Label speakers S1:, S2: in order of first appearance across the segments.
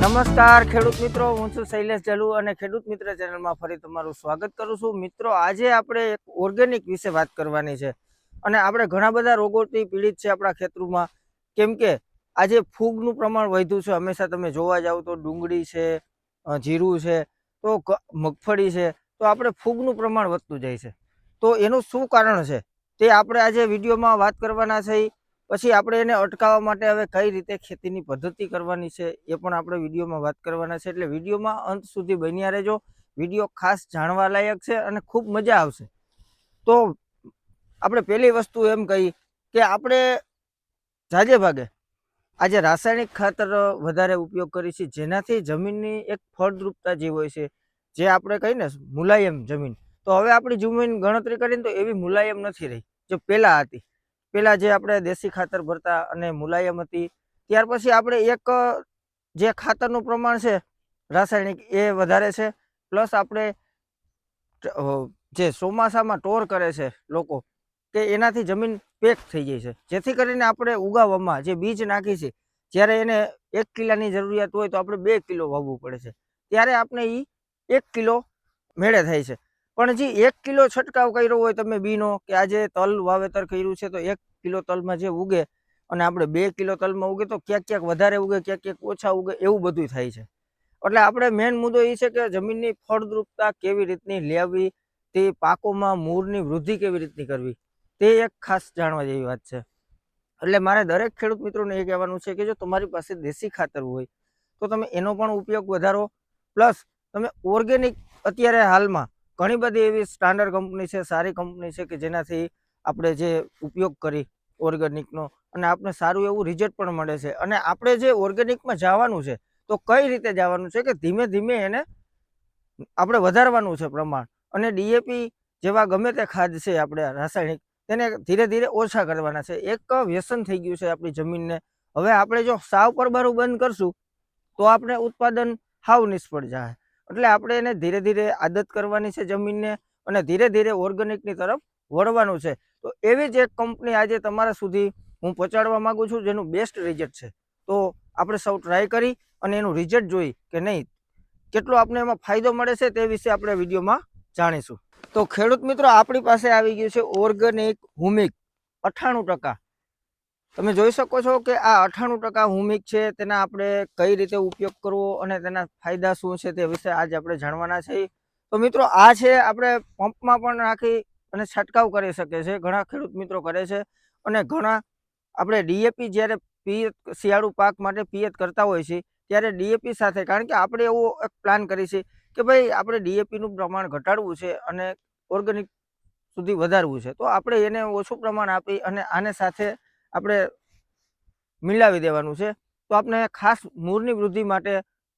S1: નમસ્કાર, ખેડૂત મિત્રો. હું છું શૈલેષ જલુ અને ખેડૂત મિત્ર ચેનલમાં ફરી તમારું સ્વાગત કરું છું. મિત્રો, આજે આપણે એક ઓર્ગેનિક વિશે વાત કરવાની છે અને આપણે ઘણા બધા રોગોથી પીડિત છે આપણા ખેતરોમાં. કેમ કે આજે ફૂગનું પ્રમાણ વધ્યું છે. હંમેશા તમે જોવા જાવ તો ડુંગળી છે જીરું છે, તો મગફળી છે, તો આપણે ફૂગનું પ્રમાણ વધતું જાય છે. તો એનું શું કારણ છે? તે આપણે આજે વિડીયોમાં વાત કરવાના છે. પછી આપણે એને અટકાવવા માટે હવે કઈ રીતે ખેતીની પદ્ધતિ કરવાની છે એ પણ આપણે વિડીયોમાં વાત કરવાના છે. એટલે વિડીયોમાં અંત સુધી બન્યા રહેજો. વીડિયો ખાસ જાણવા લાયક છે અને ખૂબ મજા આવશે. તો આપણે પહેલી વસ્તુ એમ કહી કે આપણે જાજે ભાગે આજે રાસાયણિક ખાતર વધારે ઉપયોગ કરીએ છીએ. જેનાથી જમીનની એક ફળદ્રુપતા જે હોય છે, જે આપણે કહીને મુલાયમ જમીન, તો હવે આપણી જમીન ગણતરી કરીને તો એવી મુલાયમ નથી રહી, જે પહેલાં હતી. પેલા જે આપણે દેશી ખાતર ભરતા અને મુલાયમ હતી, ત્યાર પછી આપણે એક જે ખાતરનું પ્રમાણ છે, રાસાયણિક, એ વધારે છે. પ્લસ આપણે જે ચોમાસામાં ટોર કરે છે લોકો, કે એનાથી જમીન પેક થઈ જાય છે. જેથી કરીને આપણે ઉગાવવામાં જે બીજ નાખી છે, જ્યારે એને એક કિલ્લાની જરૂરિયાત હોય તો આપણે બે કિલો વાવવું પડે છે. ત્યારે આપણે એ એક કિલો મેળે થાય છે. પણ જે, એક કિલો છંટકાવ કર્યો હોય તમે બીનો કે આજે તલ વાવેતર કર્યું છે તો એક કિલો તલમાં જે ઉગે અને આપણે બે કિલો તલમાં ઉગે તો ક્યાંક ક્યાંક વધારે ઉગે, ક્યાંક ક્યાંક ઓછા ઉગે એવું બધું થાય છે. એટલે આપણે મેઇન મુદ્દો એ છે કે જમીનની ફળદ્રુપતા કેવી રીતની લેવી, તે પાકોમાં મૂળની વૃદ્ધિ કેવી રીતની કરવી, તે એક ખાસ જાણવા જેવી વાત છે. એટલે મારે દરેક ખેડૂત મિત્રોને એ કહેવાનું છે કે જો તમારી પાસે દેશી ખાતર હોય, તો તમે એનો પણ ઉપયોગ વધારો, પ્લસ તમે ઓર્ગેનિક અત્યારે હાલમાં ઘણી બધી એવી સ્ટાન્ડર્ડ કંપની છે, સારી કંપની છે કે જેનાથી આપણે જે ઉપયોગ કરી ઓર્ગેનિકનો અને આપણે સારું એવું રિઝલ્ટ પણ મળે છે. અને આપણે જે ઓર્ગેનિકમાં જવાનું છે, તો કઈ રીતે જવાનું છે કે ધીમે ધીમે એને આપણે વધારવાનું છે પ્રમાણ. અને ડીએપી જેવા ગમે તે ખાદ છે આપણે રાસાયણિક, તેને ધીરે ધીરે ઓછા કરવાના છે. એક વ્યસન થઈ ગયું છે આપણી જમીનને. હવે આપણે જો સાવ પરબારું બંધ કરશું, તો આપણે ઉત્પાદન હાવ નિષ્ફળ જાય. એટલે આપણે એને ધીરે ધીરે આદત કરવાની છે જમીનને અને ધીરે ધીરે ઓર્ગેનિકની તરફ વળવાનું છે. તો એવી જ એક કંપની આજે તમારા સુધી હું પહોંચાડવા માંગુ છું, જેનું બેસ્ટ રિઝલ્ટ છે. તો આપણે સૌ ટ્રાય કરી અને એનું રિઝલ્ટ જોઈ કે નહીં, કેટલો આપણે એમાં ફાયદો મળે છે તે વિશે આપણે વિડીયોમાં જાણીશું. તો ખેડૂત મિત્રો, આપણી પાસે આવી ગયું છે ઓર્ગેનિક હુમિક, અઠ્ઠાણું ટકા. તમે જોઈ શકો છો કે આ અઠાણું ટકા હુમિક છે, તેના આપણે કઈ રીતે ઉપયોગ કરવો અને તેના ફાયદા શું છે તે વિશે આજે આપણે જાણવાના છે તો મિત્રો, આ છે આપણે પંપમાં પણ નાખી અને છંટકાવ કરી શકે છે ઘણા ખેડૂત મિત્રો કરે છે અને ઘણા આપણે ડીએપી જ્યારે પિયત શિયાળુ પાક માટે પિયત કરતા હોય છે, ત્યારે ડીએપી સાથે, કારણ કે આપણે એવો એક પ્લાન કરી છે કે ભાઈ આપણે ડીએપીનું પ્રમાણ ઘટાડવું છે અને ઓર્ગેનિક સુધી વધારવું છે. તો આપણે એને ઓછું પ્રમાણ આપી અને આને સાથે આપણે મિલાવી દેવાનું છે. તો આપણે ખાસ મૂળની વૃદ્ધિ માટે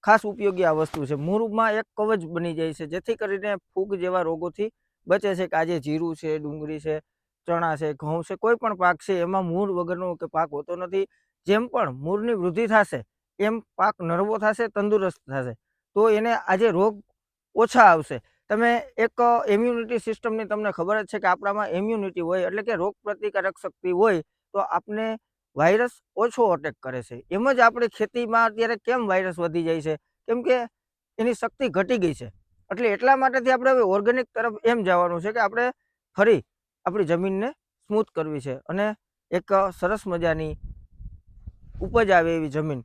S1: ખાસ ઉપયોગી આ વસ્તુ છે. મૂળમાં એક કવચ બની જાય છે, જેથી કરીને ફૂગ જેવા રોગોથી બચે છે. કે આજે જીરું છે, ડુંગળી છે, ચણા છે, ઘઉં છે, કોઈ પણ પાક છે, એમાં મૂળ વગરનો કે પાક હોતો નથી. જેમ પણ મૂળની વૃદ્ધિ થશે, એમ પાક નરવો થશે, તંદુરસ્ત થશે. તો એને આજે રોગ ઓછા આવશે. તમે એક ઇમ્યુનિટી સિસ્ટમની તમને ખબર જ છે કે આપણામાં ઇમ્યુનિટી હોય એટલે કે રોગ પ્રતિકારક શક્તિ હોય તો આપને વાયરસ ઓછો અટેક કરે છે. એમ જ આપણે ખેતીમાં અત્યારે કેમ વાયરસ વધી જાય છે? કેમ કે એની શક્તિ ઘટી ગઈ છે. એટલે એટલા માટેથી આપણે હવે ઓર્ગેનિક તરફ એમ જવાનું છે કે આપણે ફરી આપણી જમીનને સ્મૂથ કરવી છે અને એક સરસ મજાની ઉપજ આવે એવી જમીન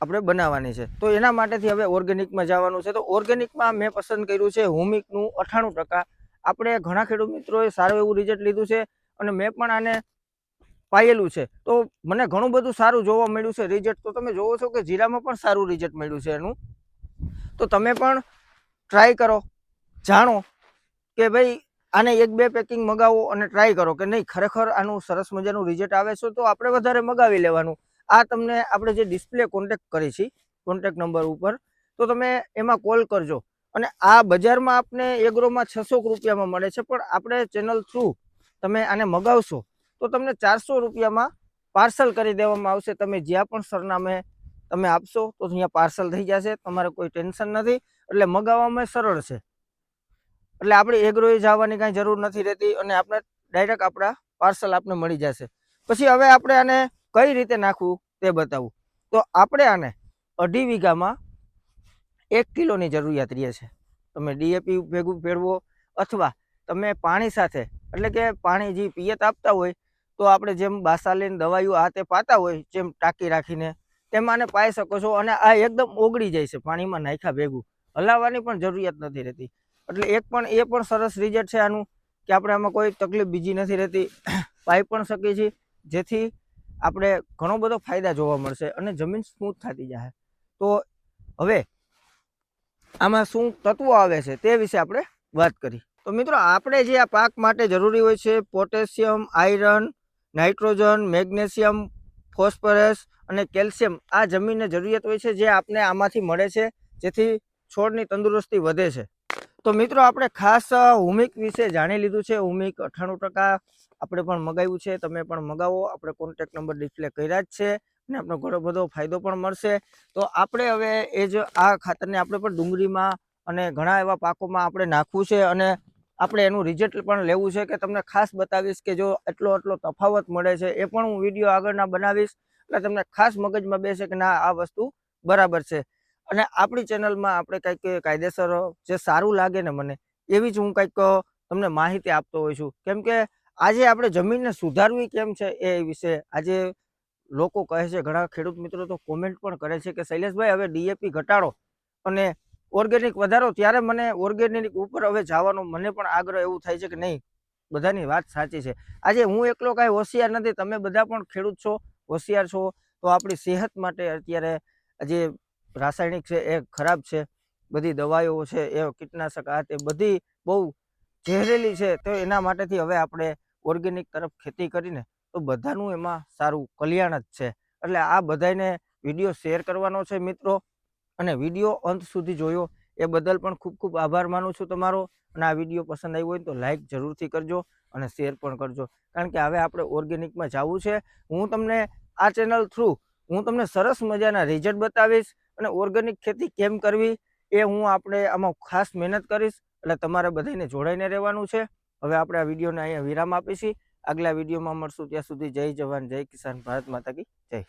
S1: આપણે બનાવવાની છે. તો એના માટેથી હવે ઓર્ગેનિકમાં જવાનું છે. તો ઓર્ગેનિકમાં મેં પસંદ કર્યું છે હોમિકનું અઠ્ઠાણું ટકા. આપણે ઘણા ખેડૂત મિત્રોએ સારું એવું રિઝલ્ટ લીધું છે અને મેં પણ આને પાયેલું છે. તો મને ઘણું બધું સારું જોવા મળ્યું છે. રિઝલ્ટ તો તમે જોવો છો કે જીરામાં પણ સારું રિઝલ્ટ મળ્યું છે એનું. તો તમે પણ ટ્રાય કરો. જાણો કે ભાઈ આને એક બે પેકિંગ મગાવો અને ટ્રાય કરો કે નહીં. ખરેખર આનું સરસ મજાનું રિઝલ્ટ આવે છે તો આપણે વધારે મગાવી લેવાનું. આ તમને આપણે જે ડિસ્પ્લે કોન્ટેક્ટ કરી છે કોન્ટેક્ટ નંબર ઉપર, તો તમે એમાં કોલ કરજો. અને આ બજારમાં આપને એગ્રોમાં છસો રૂપિયામાં મળે છે. પણ આપણે ચેનલ થ્રુ તમે આને મગાવશો તો તમને ચારસો રૂપિયામાં પાર્સલ કરી દેવામાં આવશે. તમે જ્યાં પણ સરનામે તમે આપશો તો અહીંયા પાર્સલ થઈ જશે. તમારે કોઈ ટેન્શન નથી. એટલે મગાવવામાં સરળ છે. એટલે આપણે એગ્રોએ જવાની કાંઈ જરૂર નથી રહેતી અને આપણે ડાયરેક્ટ આપણા પાર્સલ આપને મળી જશે. પછી હવે આપણે આને કઈ રીતે નાખવું તે બતાવું. તો આપણે આને અઢી વીઘામાં એક કિલોની જરૂરિયાત રહે છે. તમે ડીએપી ભેગું ભેળવો અથવા તમે પાણી સાથે, એટલે કે પાણી જે પિયત આપતા હોય તો આપણે જેમ બાસાલીન દવાઈઓ આ તે પાતા હોય, જેમ ટાંકી રાખીને, તેમ આને પાઈ શકો છો અને આ એકદમ ઓગળી જાય છે, પાણીમાં નાખ્યા ભેગું. હલાવવાની પણ જરૂરિયાત નથી રહેતી. એટલે એક પણ, એ પણ સરસ રિઝલ્ટ છે આનું, કે આપણે આમાં કોઈ તકલીફ બીજી નથી રહેતી. પાઈ પણ શકીએ છીએ, જેથી આપણે ઘણો બધો ફાયદા જોવા મળશે અને જમીન સ્મૂથ થતી જાય. તો હવે આમાં શું તત્વો આવે છે તે વિશે આપણે વાત કરી. તો મિત્રો, આપણે જે આ પાક માટે જરૂરી હોય છે, potassium, iron nitrogen, magnesium, phosphorus અને કેલ્શિયમ આ જમીનને જરૂરિયાત હોય છે જે આપને આમાંથી મળે છે, જેથી છોડની તંદુરસ્તી વધે છે. તો મિત્રો, આપણે ખાસ હુમિક વિશે જાણી લીધું છે. હુમિક અઠ્ઠાણું ટકા આપણે પણ મગાવ્યું છે. તમે પણ મગાવો. આપણે કોન્ટેક્ટ નંબર ડિસ્પ્લે કર્યા જ છે અને આપણને ઘણો બધો ફાયદો પણ મળશે. તો આપણે હવે એ જ આ ખાતરને આપણે પણ ડુંગળીમાં અને ઘણા એવા પાકોમાં આપણે નાખવું છે અને આપણે એનું રિઝલ્ટ પણ લેવું છે કે તમને ખાસ બતાવીશ કે જો એટલો એટલો તફાવત મળે છે એ પણ હું વીડિયો આગળના બનાવીશ. એટલે તમને ખાસ મગજમાં બેસે કે ના, આ વસ્તુ બરાબર છે. અને આપણી ચેનલમાં આપણે કંઈક કાયદેસર જે સારું લાગે ને મને, એવી જ હું કંઈક તમને માહિતી આપતો હોઉં છું. કેમ કે આજે આપણે જમીનને સુધારવી કેમ છે એ વિશે આજે લોકો કહે છે, ઘણા ખેડૂત મિત્રો તો કોમેન્ટ પણ કરે છે કે શૈલેષભાઈ, હવે ડીએપી ઘટાડો. અને ઓર્ગેનિક વધારો, ત્યારે મને ઓર્ગેનિક ઉપર હવે જવાનો, મને પણ આગ્રહ એવું થાય છે કે નહીં? બધાની વાત સાચી છે. આજે હું એકલો કાંઈ હોશિયાર નથી, તમે બધા પણ ખેડૂત છો, હોશિયાર છો, તો આપણી સેહત માટે અત્યારે જે રાસાયણિક છે એ ખરાબ છે, બધી દવાઈઓ છે, એ કીટનાશક, આ તે બધી બહુ ઝેરેલી છે, તો એના માટેથી હવે આપણે ઓર્ગેનિક તરફ ખેતી કરીને, તો બધાનું એમાં સારું કલ્યાણ જ છે. એટલે આ બધાને વીડિયો શેર કરવાનો છે મિત્રો. અને વીડિયો અંત સુધી જોયો, એ બદલ પણ ખૂબ ખૂબ આભાર માનું છું તમારો. અને આ વીડિયો પસંદ આવ્યો હોય તો લાઇક જરૂરથી કરજો અને શેર પણ કરજો. કારણ કે હવે આપણે ઓર્ગેનિકમાં જવું છે. હું તમને આ ચેનલ થ્રુ હું તમને સરસ મજાના રિઝલ્ટ બતાવીશ અને ઓર્ગેનિક ખેતી કેમ કરવી એ હું આપણે આમાં ખાસ મહેનત કરીશ. એટલે તમારે બધાને જોડાઈને રહેવાનું છે. હવે આપણે આ વિડીયોને અહીંયા વિરામ આપીશી. આગલા વિડીયોમાં મળશું. ત્યાં સુધી જય જવાન, જય કિસાન ભારત માતા કી જય.